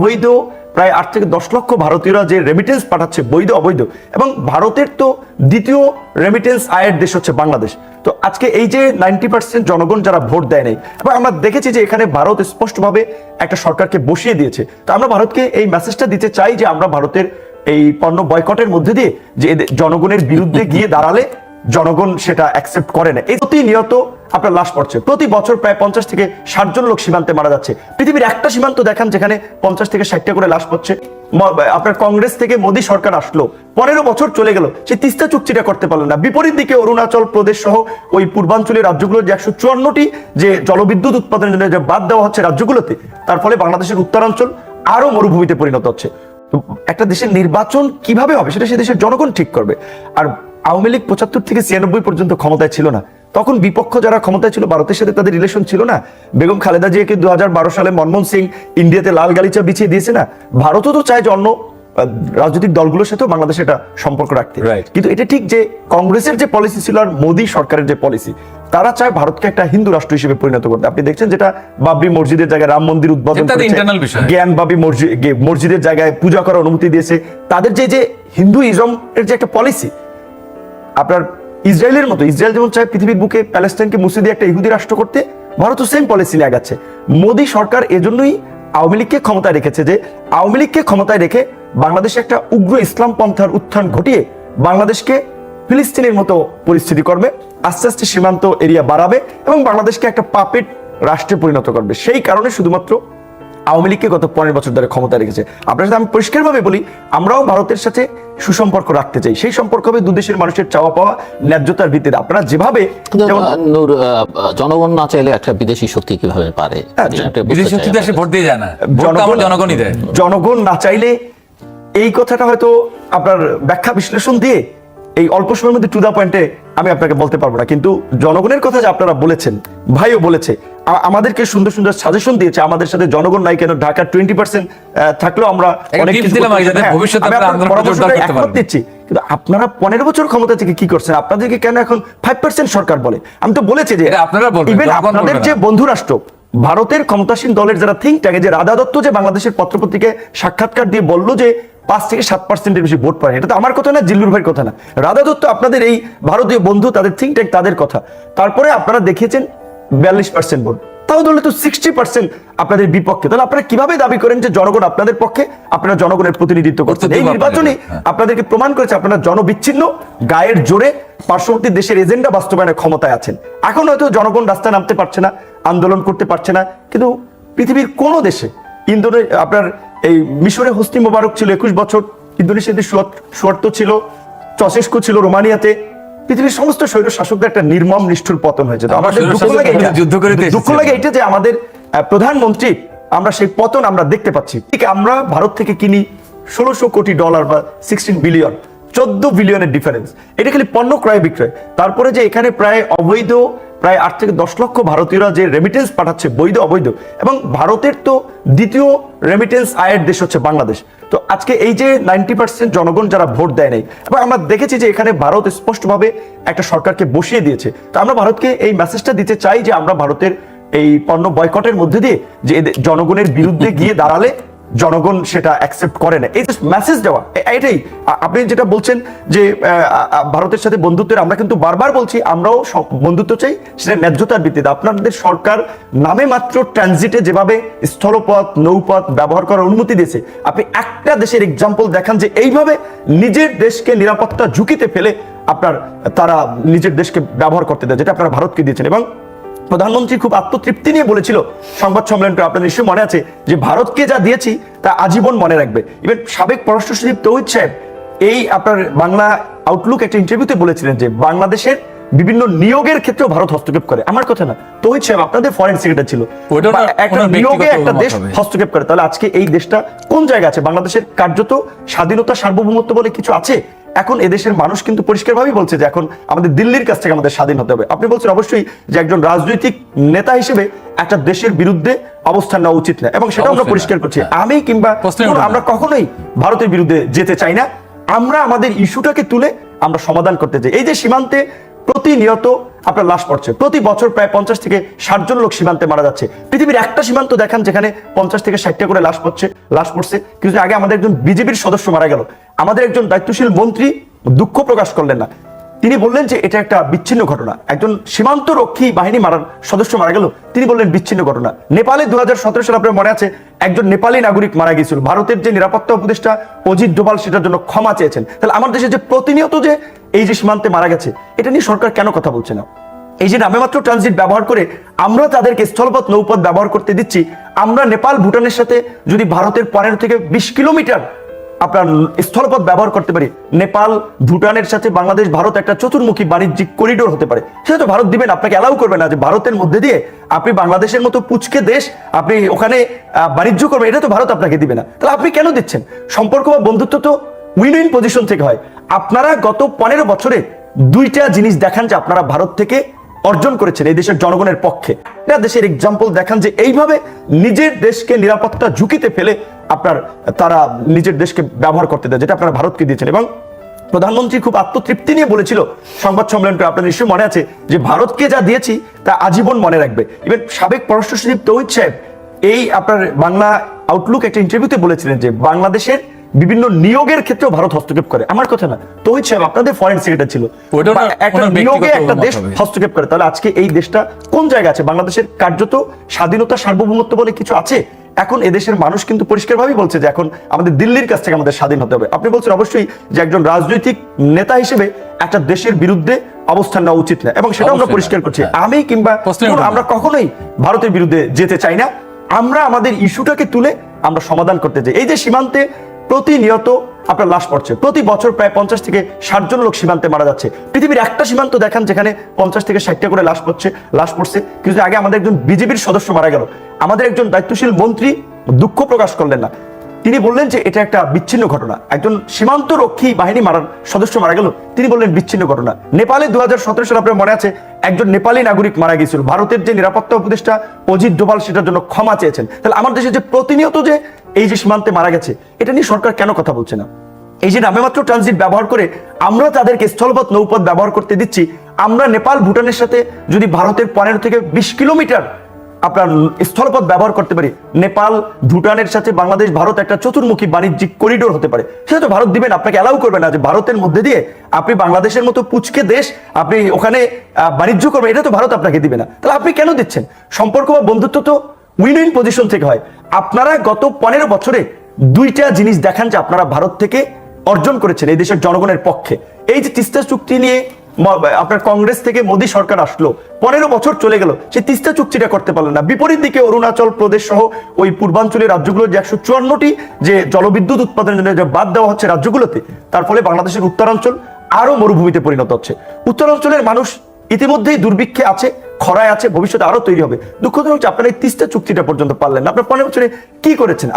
অবৈধ, প্রায় আট থেকে দশ লক্ষ ভারতীয়রা যে রেমিটেন্স পাঠাচ্ছে, বৈধ, অবৈধ, এবং ভারতের তো দ্বিতীয় রেমিটেন্স আয়ের দেশ হচ্ছে বাংলাদেশ। তো আজকে এই যে নাইনটি পার্সেন্ট জনগণ যারা ভোট দেয় নাই, এবং আমরা দেখেছি যে এখানে ভারত স্পষ্টভাবে একটা সরকারকে বসিয়ে দিয়েছে। তো আমরা ভারতকে এই মেসেজটা দিতে চাই যে আমরা ভারতের এই পণ্য বয়কটের মধ্যে দিয়ে যে জনগণের বিরুদ্ধে গিয়ে দাঁড়ালে জনগণ সেটা অ্যাকসেপ্ট করে না এই প্রতিনিয়ত আপনার লাশ পড়ছে। প্রতি বছর প্রায় পঞ্চাশ থেকে ষাট জন লোক সীমান্তে মারা যাচ্ছে। পৃথিবীর একটা সীমান্ত দেখান যেখানে পঞ্চাশ থেকে ষাটটা করে লাশ পড়ছে। আপনার কংগ্রেস থেকে মোদী সরকার আসলো। পনেরো বছর চলে গেল। সে তিস্তা চুক্তিটা করতে পারল না। বিপরীত দিকে অরুণাচল প্রদেশ সহ ওই পূর্বাঞ্চলের রাজ্যগুলোর যে একশো চুয়ান্নটি যে জলবিদ্যুৎ উৎপাদনের জন্য যে বাদ দেওয়া হচ্ছে রাজ্যগুলোতে, তার ফলে বাংলাদেশের উত্তরাঞ্চল আরও মরুভূমিতে পরিণত হচ্ছে। একটা দেশের নির্বাচন কীভাবে হবে সেটা সে দেশের জনগণ ঠিক করবে। আর আওয়ামী লীগ পঁচাত্তর থেকে ছিয়ানব্বই পর্যন্ত ক্ষমতায় ছিল না। তখন বিপক্ষ যারা ক্ষমতায় ছিল ভারতের সাথে তাদের রিলেশন ছিল না। বেগম খালেদা জিয়াকে দু সালে মনমোহন সিং ইন্ডিয়াতে লাল গালিচা বিছিয়ে দিয়েছে না ভারতও তো চায় যে অন্য রাজনৈতিক দলগুলোর সাথেও বাংলাদেশে এটা সম্পর্ক রাখতে। কিন্তু এটা ঠিক যে কংগ্রেসের যে পলিসি ছিল আর মোদী সরকারের যে পলিসি তারা চায় ভারতকে একটা হিন্দু রাষ্ট্র হিসেবে পরিণত করতে। আপনি দেখছেন যেটা বাবরি মসজিদের জায়গায় রাম মন্দির উদ্বোধন। জ্ঞান বাবি মসজিদ মসজিদের জায়গায় পূজা করার অনুমতি দিয়েছে। তাদের যে যে হিন্দুইজম এর যে একটা পলিসি আপনার ইসরায়েলের মতো, ইসরায়েল যেমন চায় পৃথিবীর বুকে প্যালেস্টাইনকে মুছে দিয়ে একটা ইহুদি রাষ্ট্র করতে ভারতও সেম পলিসি নিয়ে আগাচ্ছে। মোদী সরকার এজন্যই আওয়ামী লীগকে ক্ষমতায় রেখেছে যে, আওয়ামী লীগকে ক্ষমতায় রেখে বাংলাদেশে একটা উগ্র ইসলাম পন্থার উত্থান ঘটিয়ে বাংলাদেশকে ফিলিস্তিনের মতো পরিস্থিতি করবে, আস্তে আস্তে সীমান্ত এরিয়া বাড়াবে এবং বাংলাদেশকে একটা পাপেট রাষ্ট্রে পরিণত করবে। সেই কারণে শুধুমাত্র আওয়ামী লীগকে গত পনেরো বছর ধরে ক্ষমতায় রেখেছে। আপনার সাথে আমি পরিষ্কারভাবে বলি আমরাও ভারতের সাথে সুসম্পর্ক রাখতে চাই। সেই সম্পর্ক হবে দুদেশের মানুষের চাওয়া পাওয়া ন্যায্যতার ভিত্তিতে। আপনারা যেভাবে জনগণ না চাইলে একটা বিদেশি শক্তি কীভাবে পারে? হ্যাঁ, বিদেশি ভোট দিয়ে যায় না। জনগণই দেয়। জনগণ না চাইলে এই কথাটা হয়তো আপনার ব্যাখ্যা বিশ্লেষণ দিয়ে এই অল্প সময়ের মধ্যে টু দা পয়েন্টে আমি আপনাকে বলতে পারব না। কিন্তু জনগণের কথা যে আপনারা বলেছেন ভাইও বলেছে আমাদেরকে সুন্দর সুন্দর সাজেশন দিয়েছে আমাদের সাথে জনগণ নাই কেন ঢাকা টোয়েন্টি পার্সেন্ট থাকলেও আমরা অনেক। হ্যাঁ। দিচ্ছি কিন্তু আপনারা পনেরো বছর ক্ষমতা থেকে কি করছেন আপনাদেরকে কেন এখন ফাইভ পার্সেন্ট সরকার বলে আমি তো বলেছি যে আপনারা জনগণ আপনাদের যে। বন্ধু রাষ্ট্র ভারতের ক্ষমতাসীন দলের যারা থিঙ্ক ট্যাগে যে রাধা দত্ত যে বাংলাদেশের পত্রপত্রিকায় সাক্ষাৎকার দিয়ে বলল যে পাঁচ থেকে সাত পার্সেন্টের বেশি ভোট পায় এটা তো আমার কথা না জিল্লুর ভাইয়ের কথা না রাধা দত্ত আপনাদের এই ভারতীয় বন্ধু তাদের থিঙ্ক ট্যাঙ্ক তাদের কথা তারপরে আপনারা দেখিয়েছেন বিয়াল্লিশ পার্সেন্ট ভোট। তাও ধরলে তো সিক্সটি পার্সেন্ট আপনাদের বিপক্ষে। তাহলে আপনারা কীভাবে দাবি করেন যে জনগণ আপনাদের পক্ষে? আপনারা জনগণের প্রতিনিধিত্ব করছেন। এই নির্বাচনে আপনাদেরকে প্রমাণ করেছে আপনারা জনবিচ্ছিন্ন গায়ের জোরে পার্শ্ববর্তী দেশের এজেন্ডা বাস্তবায়নের ক্ষমতায় আছেন। এখন হয়তো জনগণ রাস্তায় নামতে পারছে না আন্দোলন করতে পারছে না কিন্তু পৃথিবীর কোন দেশে ইন্দোনে আপনার এই মিশরে হোসনি মোবারক ছিল একুশ বছর ইন্দোনেশিয়াতে সুয়ার্ত ছিল চসেস্কো ছিল রোমানিয়াতে পৃথিবীর সমস্ত স্বৈর শাসকদের একটা নির্মম নিষ্ঠুর পতন হয়েছে। তো আমাদের দুঃখ লাগে যুদ্ধ করে দুঃখ লাগে এটা যে আমাদের প্রধানমন্ত্রী আমরা সেই পতন আমরা দেখতে পাচ্ছি। ঠিক আমরা ভারত থেকে কিনি ষোলোশো কোটি ডলার বা সিক্সটিন বিলিয়ন চোদ্দ বিলিয়নের ডিফারেন্স এটা খালি পণ্য ক্রয় বিক্রয়। তারপরে যে এখানে প্রায় অবৈধ প্রায় আট থেকে দশ লক্ষ ভারতীয়রা যে রেমিটেন্স পাঠাচ্ছে বৈধ, অবৈধ, এবং ভারতের তো দ্বিতীয় রেমিটেন্স আয়ের দেশ হচ্ছে বাংলাদেশ। তো আজকে এই যে নাইনটি পার্সেন্ট জনগণ যারা ভোট দেয় নাই এবং আমরা দেখেছি যে এখানে ভারত স্পষ্টভাবে একটা সরকারকে বসিয়ে দিয়েছে। তো আমরা ভারতকে এই মেসেজটা দিতে চাই যে আমরা ভারতের এই পণ্য বয়কটের মধ্যে দিয়ে যে জনগণের বিরুদ্ধে গিয়ে দাঁড়ালে জনগণ সেটা অ্যাকসেপ্ট করে না। এই মেসেজ দেওয়া এটাই আপনি যেটা বলছেন যে ভারতের সাথে বন্ধুত্বের, আমরা কিন্তু বারবার বলছি, আমরাও বন্ধুত্ব চাই, সেটা ন্যায্যতার ভিত্তিতে। আপনাদের সরকার নামে মাত্র ট্রানজিটে যেভাবে স্থলপথ, নৌপথ ব্যবহার করার অনুমতি দিয়েছে, আপনি একটা দেশের এক্সাম্পল দেখান যে এইভাবে নিজের দেশকে নিরাপত্তা ঝুঁকিতে ফেলে আপনার, তারা নিজের দেশকে ব্যবহার করতে দেয়, যেটা আপনারা ভারতকে দিয়েছেন। এবং প্রধানমন্ত্রী খুব আত্মতৃপ্তি নিয়ে বলেছিল সংবাদ সম্মেলনটা আপনাদের নিশ্চয়ই মনে আছে যে ভারতকে যা দিয়েছি তা আজীবন মনে রাখবে। ইভেন সাবেক পররাষ্ট্র সচিব তৌহিদ সাহেব এই আপনার বাংলা আউটলুক একটা ইন্টারভিউতে বলেছিলেন যে বাংলাদেশের বিভিন্ন নিয়োগের ক্ষেত্রেও ভারত হস্তক্ষেপ করে। আমার কথা না। তৌহিদ সাহেব আপনাদের ফরেন সেক্রেটারি ছিল। একটা নিয়োগে একটা দেশ হস্তক্ষেপ করে। তাহলে আজকে এই দেশটা কোন জায়গায় আছে? বাংলাদেশের কার্যত স্বাধীনতা সার্বভৌমত্ব বলে কিছু আছে? এখন এদেশের মানুষ কিন্তু পরিষ্কারভাবেই বলছে যে এখন আমাদের দিল্লির কাছ থেকে আমাদের স্বাধীন হতে হবে। আপনি বলছেন অবশ্যই যে একজন রাজনৈতিক নেতা হিসেবে একটা দেশের বিরুদ্ধে অবস্থান নেওয়া উচিত না এবং সেটা আমরা পরিষ্কার করছি। হ্যাঁ। আমি কিংবা। আমরা কখনোই ভারতের বিরুদ্ধে যেতে চাই না। আমরা আমাদের ইস্যুটাকে তুলে আমরা সমাধান করতে চাই। এই যে সীমান্তে প্রতিনিয়ত আপনার লাশ পড়ছে প্রতি বছর প্রায় পঞ্চাশ থেকে ষাট জন লোক সীমান্তে মারা যাচ্ছে। পৃথিবীর একটা সীমান্ত দেখান যেখানে পঞ্চাশ থেকে ষাটটা করে লাশ পড়ছে লাশ পড়ছে। কিছুদিন আগে আমাদের একজন বিজেপির সদস্য মারা গেল। আমাদের একজন দায়িত্বশীল মন্ত্রী দুঃখ প্রকাশ করলেন না। তিনি বললেন যে এটা একটা বিচ্ছিন্ন ঘটনা। একজন সীমান্ত রক্ষী বাহিনী মারার সদস্য মারা গেল। তিনি বললেন, বিচ্ছিন্ন ঘটনা। নেপালে দু হাজার সতেরো সালে আপনার মনে আছে, একজন নেপালি নাগরিক মারা গিয়েছিল। ভারতের যে নিরাপত্তা উপদেষ্টা অজিত ডোভাল সেটার জন্য ক্ষমা চেয়েছেন। তাহলে আমার দেশে যে প্রতিনিয়ত যে এই যে সীমান্তে মারা গেছে, এটা নিয়ে সরকার কেন কথা বলছে না? এই যে নামে মাত্র ট্রানজিট ব্যবহার করে আমরা তাদেরকে স্থলপথ নৌপথ ব্যবহার করতে দিচ্ছি, আমরা নেপাল, ভুটানের সাথে যদি ভারতের পনেরো থেকে বিশ কিলোমিটার আপনার স্থলপথ ব্যবহার করতে পারি। নেপাল, ভুটানের সাথে বাংলাদেশ, ভারত একটা চতুর্মুখী বাণিজ্যিক করিডোর হতে পারে। সেটা তো ভারত দিবেন আপনাকে অ্যালাউ করবে না যে ভারতের মধ্যে দিয়ে আপনি বাংলাদেশের মতো পুচকে দেশ, আপনি ওখানে বাণিজ্য করবেন, এটা তো ভারত আপনাকে দিবে না। তাহলে আপনি কেন দিচ্ছেন? সম্পর্ক বা বন্ধুত্ব তো উইন উইন পজিশন থেকে হয়। আপনারা গত পনেরো বছরে দুইটা জিনিস দেখান যে আপনারা ভারত থেকে অর্জন করেছেন এই দেশের জনগণের পক্ষে। এটা দেশের এক্সাম্পল দেখান যে এইভাবে নিজের দেশকে নিরাপত্তা ঝুঁকিতে ফেলে আপনার, তারা নিজের দেশকে ব্যবহার করতে দেয়, যেটা আপনারা ভারতকে দিয়েছেন। এবং প্রধানমন্ত্রী খুব আত্মতৃপ্তি নিয়ে বলেছিল, সংবাদ সম্মেলন করে আপনাদের নিশ্চয়ই মনে আছে, যে ভারতকে যা দিয়েছি, তা আজীবন মনে রাখবে। ইভেন সাবেক পররাষ্ট্র সচিব তৌহিদ সাহেব এই আপনার বাংলা আউটলুক একটা ইন্টারভিউতে বলেছিলেন যে বাংলাদেশের বিভিন্ন নিয়োগের ক্ষেত্রেও ভারত হস্তক্ষেপ করে। আমার কথা না। তৌহিদ সাহেব আপনাদের ফরেন সেক্রেটারি ছিল। একটা নিয়োগে একটা দেশ হস্তক্ষেপ করে। তাহলে আজকে এই দেশটা কোন জায়গায় আছে? বাংলাদেশের কার্যত স্বাধীনতা সার্বভৌমত্ব বলে কিছু আছে? এখন এদেশের মানুষ কিন্তু পরিষ্কারভাবেই বলছে যে এখন আমাদের দিল্লির কাছ থেকে আমাদের স্বাধীন হতে হবে। আপনি বলছেন অবশ্যই যে একজন রাজনৈতিক নেতা হিসেবে একটা দেশের বিরুদ্ধে অবস্থান নেওয়া উচিত না। এবং সেটা আমরা পরিষ্কার করছি। হ্যাঁ। আমি কিংবা। আমরা কখনোই ভারতের বিরুদ্ধে যেতে চাই না। আমরা আমাদের ইস্যুটাকে তুলে আমরা সমাধান করতে চাই। এই যে সীমান্তে প্রতিনিয়ত আপনার লাশ পড়ছে। প্রতি বছর প্রায় পঞ্চাশ থেকে ষাট জন লোক সীমান্তে মারা যাচ্ছে। পৃথিবীর একটা সীমান্ত দেখান যেখানে পঞ্চাশ থেকে ষাটটা করে লাশ পড়ছে লাশ পড়ছে। কিছুদিন আগে আমাদের একজন বিজেপির সদস্য মারা গেল। আমাদের একজন দায়িত্বশীল মন্ত্রী দুঃখ প্রকাশ করলেন না। তিনি বললেন যে এটা একটা বিচ্ছিন্ন ঘটনা। একজন সীমান্ত রক্ষী বাহিনী মারার সদস্য মারা গেল। তিনি বললেন, বিচ্ছিন্ন ঘটনা। নেপালে দু হাজার সতেরো সালে আপনার মনে আছে, একজন নেপালি নাগরিক মারা গিয়েছিল। ভারতের যে নিরাপত্তা উপদেষ্টা অজিত ডোভাল সেটার জন্য ক্ষমা চেয়েছেন। তাহলে আমার দেশে যে প্রতিনিয়ত যে এই যে সীমান্তে মারা গেছে, এটা নিয়ে সরকার কেন কথা বলছে না? এই যে নামে মাত্র ট্রানজিট ব্যবহার করে আমরা তাদেরকে স্থলপথ নৌপথ ব্যবহার করতে দিচ্ছি, আমরা নেপাল, ভুটানের সাথে যদি ভারতের পনেরো থেকে বিশ কিলোমিটার আপনার স্থলপথ ব্যবহার করতে পারি, নেপাল, ভুটানের সাথে বাংলাদেশ, ভারত একটা চতুর্মুখী বাণিজ্যিক করিডোর হতে পারে। সেটা তো ভারত দিবেন, আপনাকে অ্যালাউ করবে না যে ভারতের মধ্যে দিয়ে আপনি বাংলাদেশের মতো পুচকে দেশ আপনি ওখানে বাণিজ্য করবেন, এটা তো ভারত আপনাকে দিবে না। তাহলে আপনি কেন দিচ্ছেন? সম্পর্ক বা বন্ধুত্ব তো উইন উইন পজিশন থেকে হয়। আপনারা গত পনেরো বছরে দুইটা জিনিস দেখান যে আপনারা ভারত থেকে অর্জন করেছেন, এই দেশের জনগণের পক্ষে। এই যে তিস্তা চুক্তি নিয়ে আপনার কংগ্রেস থেকে মোদী সরকার আসলো, পনেরো বছর চলে গেল, সেই তিস্তা চুক্তিটা করতে পারল না। বিপরীত দিকে অরুণাচল প্রদেশ সহ ওই পূর্বাঞ্চলের রাজ্যগুলোর যে একশো চুয়ান্নটি যে জলবিদ্যুৎ উৎপাদনের জন্য যে বাদ দেওয়া হচ্ছে রাজ্যগুলোতে, তার ফলে বাংলাদেশের উত্তরাঞ্চল আরও মরুভূমিতে পরিণত হচ্ছে। উত্তরাঞ্চলের মানুষ ইতিমধ্যেই দুর্ভিক্ষে আছে খরায় আছে, ভবিষ্যতে আরও তৈরি হবে। দুঃখজনক হচ্ছে আপনারা এই তিস্তা চুক্তিটা পর্যন্ত পারলেন না। আপনার পনেরো বছরে কি করেছেন?